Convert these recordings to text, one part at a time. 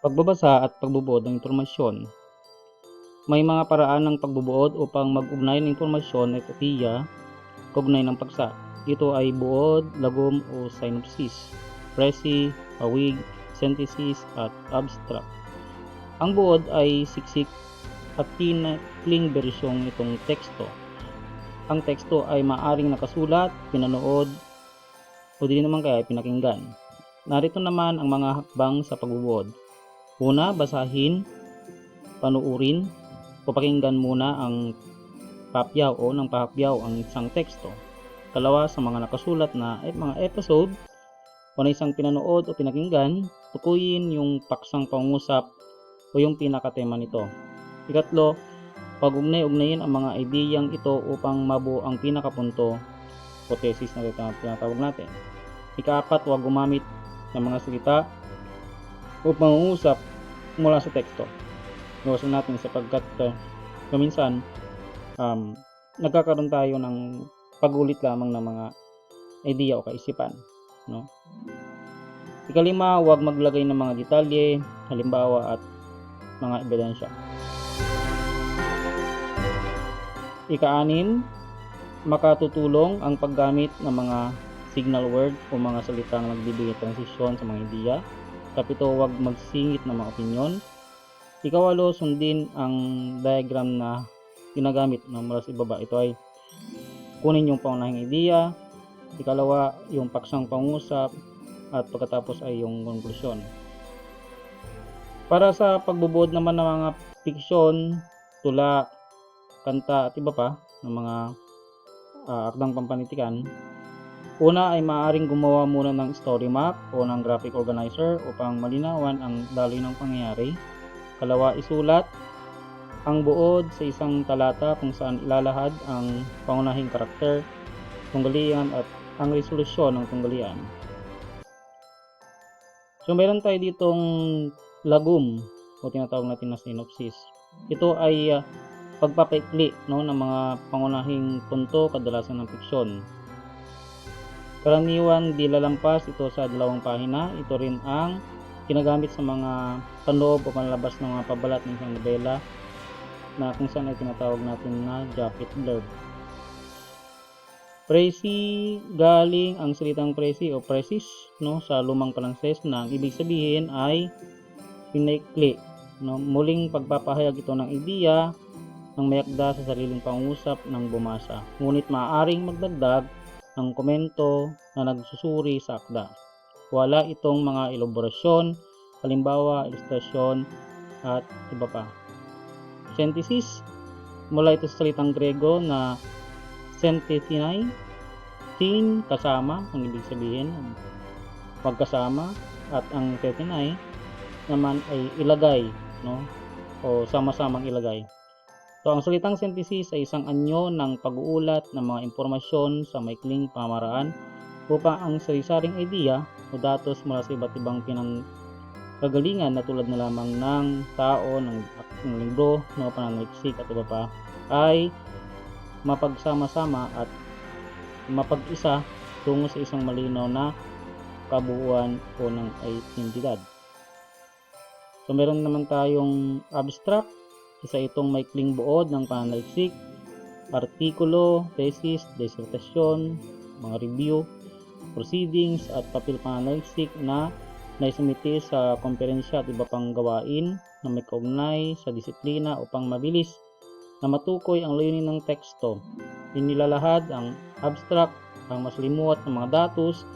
Pagbabasa at pagbubuod ng impormasyon. May mga paraan ng pagbubuod upang mag-ugnay ng impormasyon at atiya kaugnay ng paksa. Ito ay buod, lagom o synopsis, presi, pawig, synthesis at abstract. Ang buod ay siksik at tinakling bersyong itong teksto. Ang teksto ay maaring nakasulat, pinanood, o di naman kaya pinakinggan. Narito naman ang mga hakbang sa pagbubuod. Una, basahin, panuurin, o pakinggan muna ang papyaw o ng pahapyaw ang isang teksto. Kalawa, sa mga nakasulat na eh, mga episode o na isang pinanood o pinakinggan, tukuyin yung paksang pangusap o yung pinakatema nito. Ikatlo, pag-ugnay-ugnayin ang mga ideyang ito upang mabuo ang pinakapunto o thesis na tinatawag natin. Ikaapat, huwag gumamit ng mga salita o pangungusap mula sa teksto. Iwasan natin sapagkat uh, um, nagkakaroon tayo ng pagulit lamang ng mga idea o kaisipan. No? Ikalima, huwag maglagay ng mga detalye, halimbawa at mga ebidensya. Ikaanin, makatutulong ang paggamit ng mga signal word o mga salitang nagbibigay transisyon sa mga ideya. Kapito, huwag magsingit ng mga opinyon. Ikawalo, sundin ang diagram na ginagamit ng mula ibaba. Ito ay kunin yung pangunahing ideya. Ikalawa, yung paksang pangusap. At pagkatapos ay yung konklusyon. Para sa pagbubuod naman ng mga fiksyon, tula, kanta at iba pa ng mga uh, akdang pampanitikan, una ay maaaring gumawa muna ng story map o ng graphic organizer upang malinawan ang daloy ng pangyayari. Kalawa, isulat ang buod sa isang talata kung saan ilalahad ang pangunahing karakter, tunggalian at ang resolusyon ng tunggalian. So meron tayo ditong lagum o tinatawag natin na synopsis. Ito ay uh, pagpapaikli no, ng mga pangunahing punto kadalasan ng fiksyon. Karaniwan di lalampas ito sa dalawang pahina. Ito rin ang ginagamit sa mga panloob o panlabas ng mga pabalat ng isang nobela na kung saan ay tinatawag natin na jacket blurb. Presi galing ang salitang presi o presis no sa lumang Pranses na ang ibig sabihin ay pinaikli no muling pagpapahayag ito ng ideya ng mayakda sa sariling pangusap ng bumasa ngunit maaaring magdagdag ng komento na nagsusuri sa akda. Wala itong mga elaborasyon halimbawa ilustrasyon at iba pa. Synthesis? Mula ito sa salitang Grego na syntethinai tin kasama ang ibig sabihin magkasama at ang tethinai naman ay ilagay no? O sama-samang ilagay so ang salitang synthesis ay isang anyo ng pag-uulat ng mga impormasyon sa maikling pamaraan upang ang sari-saring idea o datos mula sa iba't ibang pinang kagalingan na tulad na lamang ng tao, ng, ng libro, ng pananaliksik at iba pa ay mapagsama-sama at mapag-isa tungo sa isang malinaw na kabuuan o ng identidad. So meron naman tayong abstract, isa itong maikling buod ng pananaliksik, artikulo, thesis, dissertasyon, mga review, proceedings at papel pananaliksik na naisumiti sa komperensya at iba pang gawain na may kaugnay sa disiplina upang mabilis na matukoy ang layunin ng teksto. Inilalahad ang abstract, ang maslimuot ng mga datos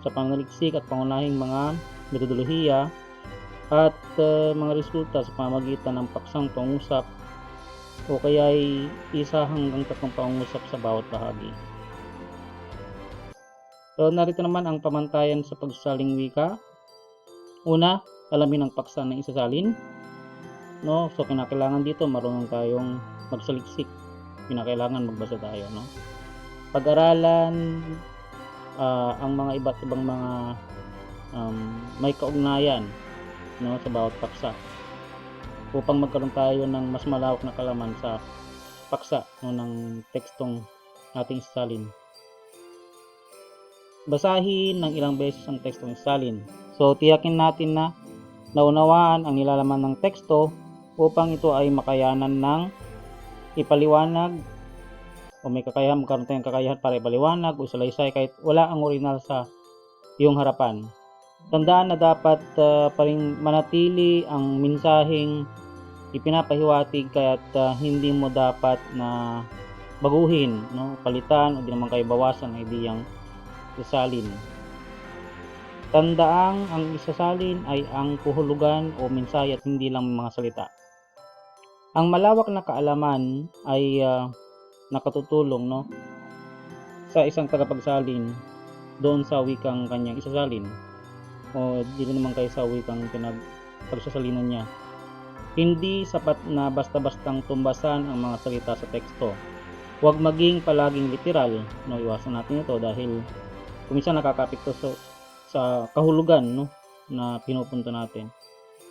sa pananaliksik at pangunahing mga metodolohiya at uh, mga resulta sa pamagitan ng paksang pangusap o kaya ay isa hanggang tatlong pangusap sa bawat bahagi. So, narito naman ang pamantayan sa pagsasaling wika. Una, alamin ang paksa ng isasalin. No? So, kinakailangan dito marunong tayong magsaliksik. Kinakailangan magbasa tayo. No? Pag-aralan uh, ang mga iba't ibang mga um, may kaugnayan no, sa bawat paksa upang magkaroon tayo ng mas malawak na kalaman sa paksa no, ng tekstong ating salin. Basahin ng ilang beses ang tekstong salin. So, tiyakin natin na naunawaan ang nilalaman ng teksto upang ito ay makayanan ng ipaliwanag o may kakayahan, magkaroon tayong kakayahan para ipaliwanag o salaysay kahit wala ang original sa iyong harapan. Tandaan na dapat uh, pa rin manatili ang mensaheng ipinapahiwatig kaya't uh, hindi mo dapat na baguhin, no? palitan o di naman kayo bawasan ang ideyang isasalin. Tandaang ang isasalin ay ang kuhulugan o mensahe at hindi lang mga salita. Ang malawak na kaalaman ay uh, nakatutulong no sa isang tagapagsalin doon sa wikang kanyang isasalin o di rin naman kayo sa wikang pinagpagsasalinan niya. Hindi sapat na basta-bastang tumbasan ang mga salita sa teksto. Huwag maging palaging literal. No, iwasan natin ito dahil kuminsan nakakapikto sa, sa kahulugan no, na pinupunto natin.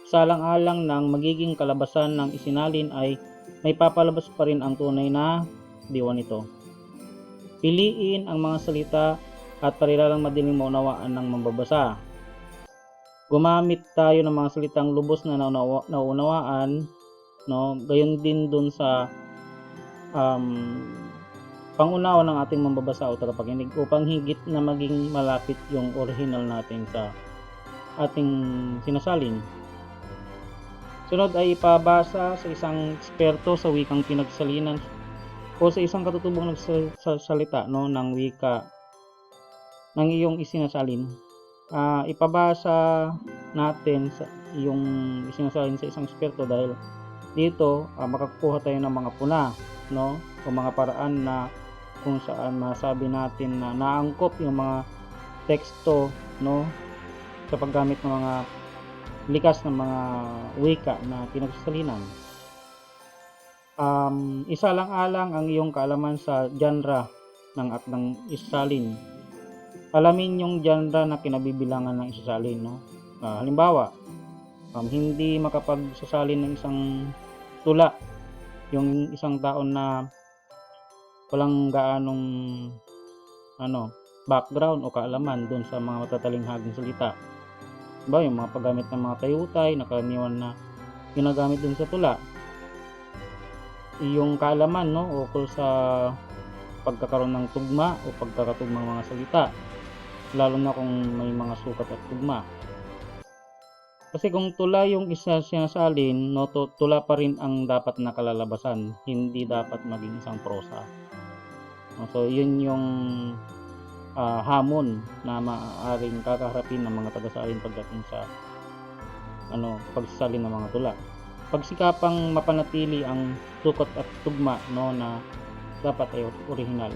Salang-alang ng magiging kalabasan ng isinalin ay may papalabas pa rin ang tunay na diwa nito. Piliin ang mga salita at parilalang madaling maunawaan ng mambabasa. Gumamit tayo ng mga salitang lubos na naunawa, naunawaan, no? Gayon din dun sa um, pangunawa ng ating mambabasa o tagapakinig upang higit na maging malapit yung original natin sa ating sinasalin. Sunod ay ipabasa sa isang eksperto sa wikang pinagsalinan o sa isang katutubong nagsasalita no, ng wika ng iyong isinasalin. Uh, ipabasa natin sa iyong isinasalin sa isang eksperto dahil dito uh, makakuha tayo ng mga puna no? O mga paraan na kung saan masabi natin na naangkop yung mga teksto no? Sa paggamit ng mga likas ng mga wika na pinagsasalinan um, isa lang alang ang iyong kaalaman sa genre ng akdang isalin. Alamin yung genre na kinabibilangan ng isasalin. No? Uh, halimbawa, um, hindi makapagsasalin ng isang tula yung isang taon na walang gaanong ano, background o kaalaman doon sa mga matatalinghaging salita. Diba, yung mga paggamit ng mga tayutay na karaniwan na ginagamit dun sa tula iyong kaalaman no ukol sa pagkakaroon ng tugma o pagkakatugma ng mga salita lalo na kung may mga sukat at tugma kasi kung tula yung isa sinasalin no tula pa rin ang dapat nakalalabasan hindi dapat maging isang prosa. No, so yun yung uh, hamon na maaaring kakaharapin ng mga tagasalin pagdating sa ano pagsasalin ng mga tula. Pagsikapang mapanatili ang sukat at tugma no na dapat ay original.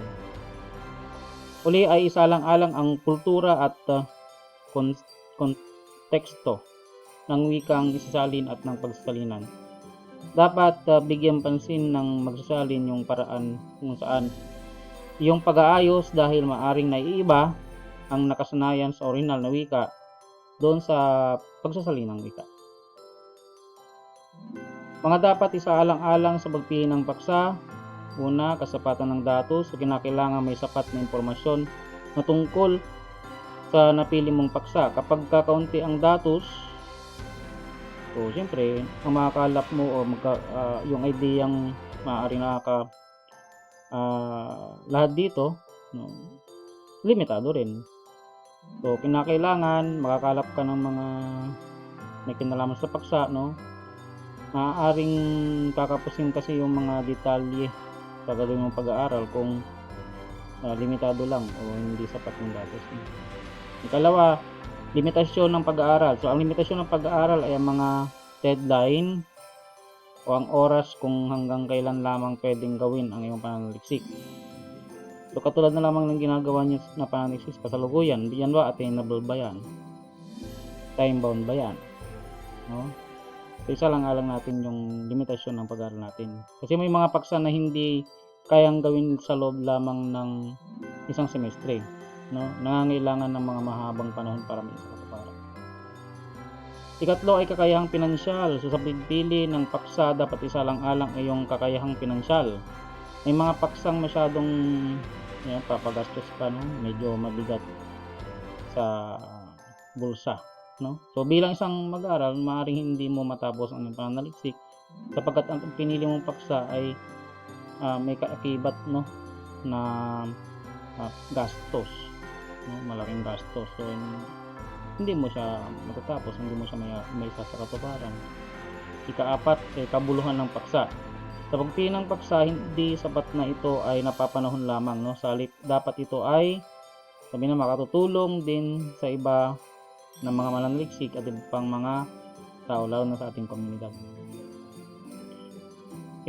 Uli ay isalang-alang ang kultura at uh, kon- konteksto ng wikang isasalin at ng pagsasalinan. Dapat uh, bigyan pansin ng magsasalin yung paraan kung saan yung pag-aayos dahil maaring naiiba ang nakasanayan sa original na wika doon sa pagsasalin ng wika. Mga dapat isaalang-alang sa pagpili ng paksa. Una, kasapatan ng datos. Kinakailangan may sapat na impormasyon na tungkol sa napili mong paksa. Kapag kakaunti ang datos, so siyempre, ang makakalap mo o magka, uh, yung ideyang maaari nakaka uh, lahat dito, no, limitado rin. So, kinakailangan makakalap ka ng mga may kinalaman sa paksa, no? maaaring kakapusin kasi yung mga detalye sa gagawin mong pag-aaral kung uh, limitado lang o hindi sapat yung datos. Ikalawa, limitasyon ng pag-aaral. So, ang limitasyon ng pag-aaral ay ang mga deadline o ang oras kung hanggang kailan lamang pwedeng gawin ang iyong pananaliksik. So, katulad na lamang ng ginagawa niyo na pananaliksik sa kasalukuyan, yan ba attainable ba yan? Time bound ba yan? No? So, isa lang alang natin yung limitasyon ng pag-aaral natin. Kasi may mga paksa na hindi kayang gawin sa loob lamang ng isang semestre. No? Nangangailangan ng mga mahabang panahon para may isang katuparan. Ikatlo ay kakayahang pinansyal. So, sa pagpili ng paksa, dapat isa lang alang ay yung kakayahang pinansyal. May mga paksang masyadong yan, papagastos ka, no? medyo mabigat sa bulsa. no? So bilang isang mag-aaral, maaaring hindi mo matapos ang pananaliksik sapagkat ang pinili mong paksa ay ah, may kaakibat no na ah, gastos, no? malaking gastos. So hin- hindi mo siya matatapos, hindi mo siya may, may sa katuparan. Ikaapat, eh, kabuluhan ng paksa. Sa pagpili ng paksa, hindi sapat na ito ay napapanahon lamang. No? Salit, dapat ito ay sabi na makatutulong din sa iba ng mga mananaliksik at iba pang mga tao, lalo na sa ating komunidad.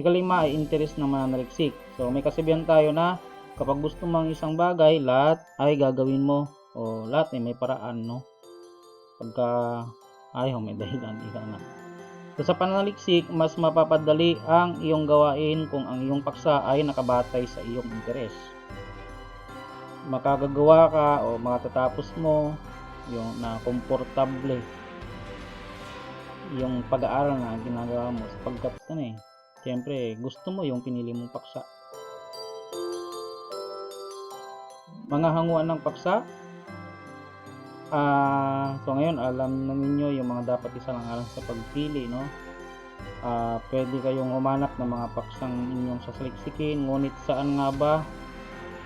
Ikalima ay interest ng mananaliksik. So may kasabihan tayo na kapag gusto mong isang bagay, lahat ay gagawin mo o lahat ay may paraan, no? Pagka ayaw, may dahilan, ika nga. So, sa pananaliksik, mas mapapadali ang iyong gawain kung ang iyong paksa ay nakabatay sa iyong interes. Makagagawa ka o makatatapos mo yung na komportable yung pag-aaral na ginagawa mo sapagkat ano eh, siyempre gusto mo yung pinili mong paksa. Mga hanguan ng paksa, Ah, so ngayon alam na ninyo yung mga dapat isalang-alang sa pagpili, no? Ah, pwede kayong humanap ng mga paksang inyong sasaliksikin, ngunit saan nga ba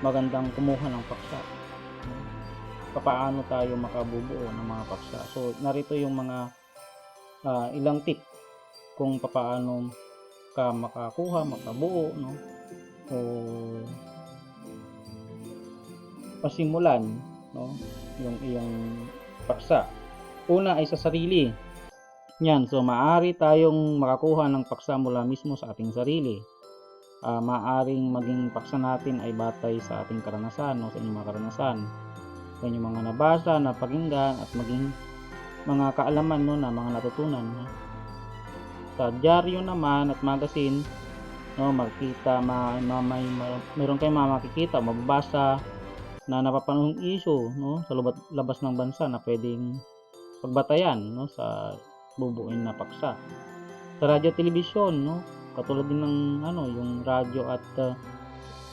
magandang kumuha ng paksa? No? Papaano tayo makabubuo ng mga paksa? So, narito yung mga ah, ilang tip kung papaano ka makakuha, makabuo, no? O pasimulan, no? yung iyong paksa. Una ay sa sarili. Yan, so maaari tayong makakuha ng paksa mula mismo sa ating sarili. Ah, maaring maging paksa natin ay batay sa ating karanasan o sa inyong mga karanasan. Sa inyong mga nabasa, napakinggan at maging mga kaalaman no, na mga natutunan. no. Sa dyaryo naman at magazine, no, makita, ma, ma, may, ma- meron kayong makikita, mababasa, na napapanahong issue no sa lubat, labas ng bansa na pwedeng pagbatayan no sa bubuin na paksa. Sa radyo at telebisyon no katulad din ng ano yung radyo at uh,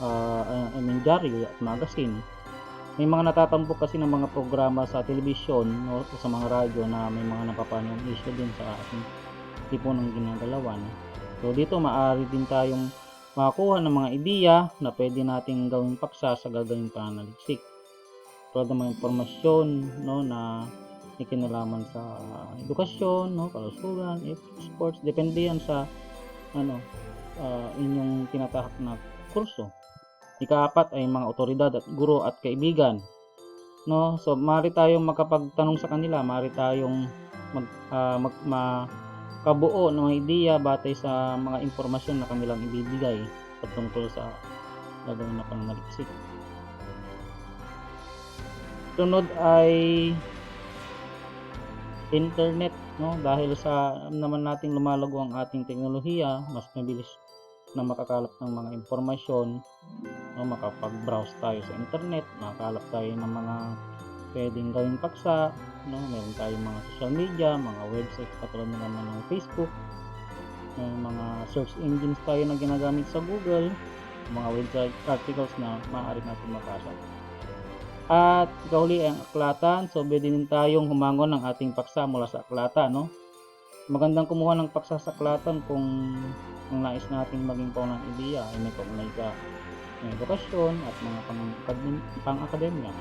uh, I mean, at magazine. May mga natatampok kasi ng mga programa sa telebisyon no, sa mga radyo na may mga napapanahong issue din sa ating tipo ng ginagalawan. So dito maaari din tayong makakuha ng mga ideya na pwede nating gawing paksa sa gagawing pananaliksik. Tulad ng mga impormasyon no, na may kinalaman sa edukasyon, no, kalusugan, sports, depende yan sa ano, ah, inyong tinatahak na kurso. Ikaapat ay mga otoridad at guro at kaibigan. No, so maaari tayong makapagtanong sa kanila, maaari tayong mag, ah, mag ma- kabuo ng ideya batay sa mga impormasyon na kanilang ibibigay patungkol sa gagawin na pananaliksik. Sunod ay internet no dahil sa naman nating lumalago ang ating teknolohiya mas mabilis na makakalap ng mga impormasyon no makapag-browse tayo sa internet makakalap tayo ng mga pwedeng gawing paksa no? Meron tayong mga social media mga websites katulad na naman ng Facebook. May mga search engines tayo na ginagamit sa Google. Mga website articles na maaari natin mabasa at kauli ay ang aklatan. So pwede din tayong humangon ng ating paksa mula sa aklatan no? Magandang kumuha ng paksa sa aklatan kung ang nais nating maging paunang ideya ay may kaugnay sa edukasyon at mga pang- pang-akademya